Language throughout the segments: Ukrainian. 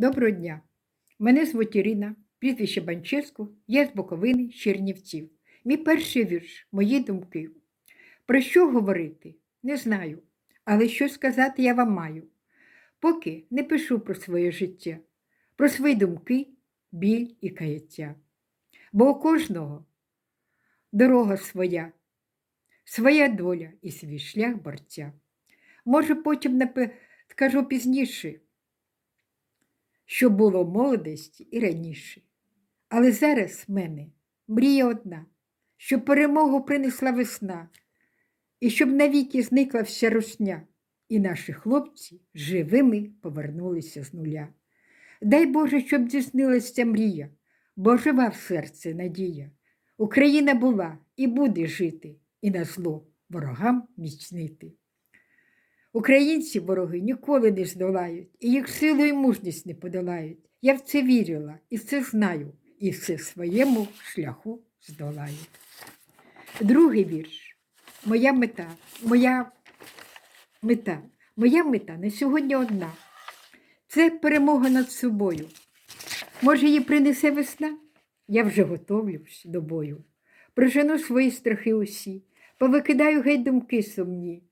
Доброго дня. Мене звуть Ірина, прізвище Банческу, я з Буковини, Чернівців. Мій перший вірш, мої думки. Про що говорити? Не знаю, але що сказати я вам маю. Поки не пишу про своє життя, про свої думки, біль і каяття. Бо у кожного дорога своя, своя доля і свій шлях борця. Може, потім скажу пізніше, що було в молодості і раніше. Але зараз в мене мрія одна, щоб перемогу принесла весна, і щоб навіки зникла вся русня, і наші хлопці живими повернулися з нуля. Дай Боже, щоб здійснилася ця мрія, бо жива в серці надія. Україна була і буде жити, і на зло ворогам міцнити. Українці вороги ніколи не здолають, і їх силу і мужність не подолають. Я в це вірила і це знаю, і все своєму шляху здолаю. Другий вірш. Моя мета, моя мета, моя мета на сьогодні одна. Це перемога над собою. Може, її принесе весна? Я вже готовлюсь до бою. Прожену свої страхи усі, повикидаю геть думки сумні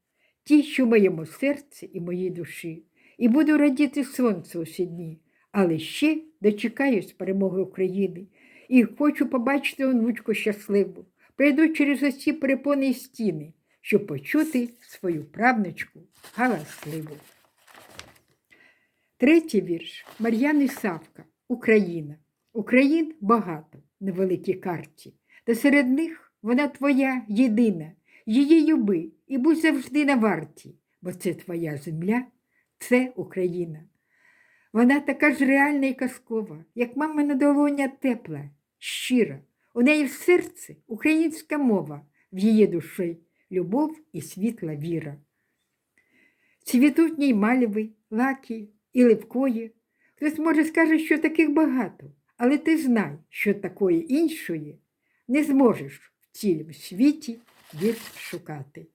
ті, що в моєму серці і моїй душі, і буду радіти сонцю усі дні, але ще дочекаюсь перемоги України. І хочу побачити онучку щасливу, пройду через усі перепони і стіни, щоб почути свою правничку галасливу. Третій вірш. Мар'яни Савка. Україна. Україн багато на великій карті, та серед них вона твоя єдина. Її люби і будь завжди на варті, бо це твоя земля, це Україна. Вона така ж реальна і казкова, як мамина долоня тепла, щира. У неї в серці українська мова, в її душі любов і світла віра. Цвітуть ній мальви, лаки і ливкої. Хтось може скаже, що таких багато, але ти знай, що такої іншої не зможеш в цілім світі вірш шукати.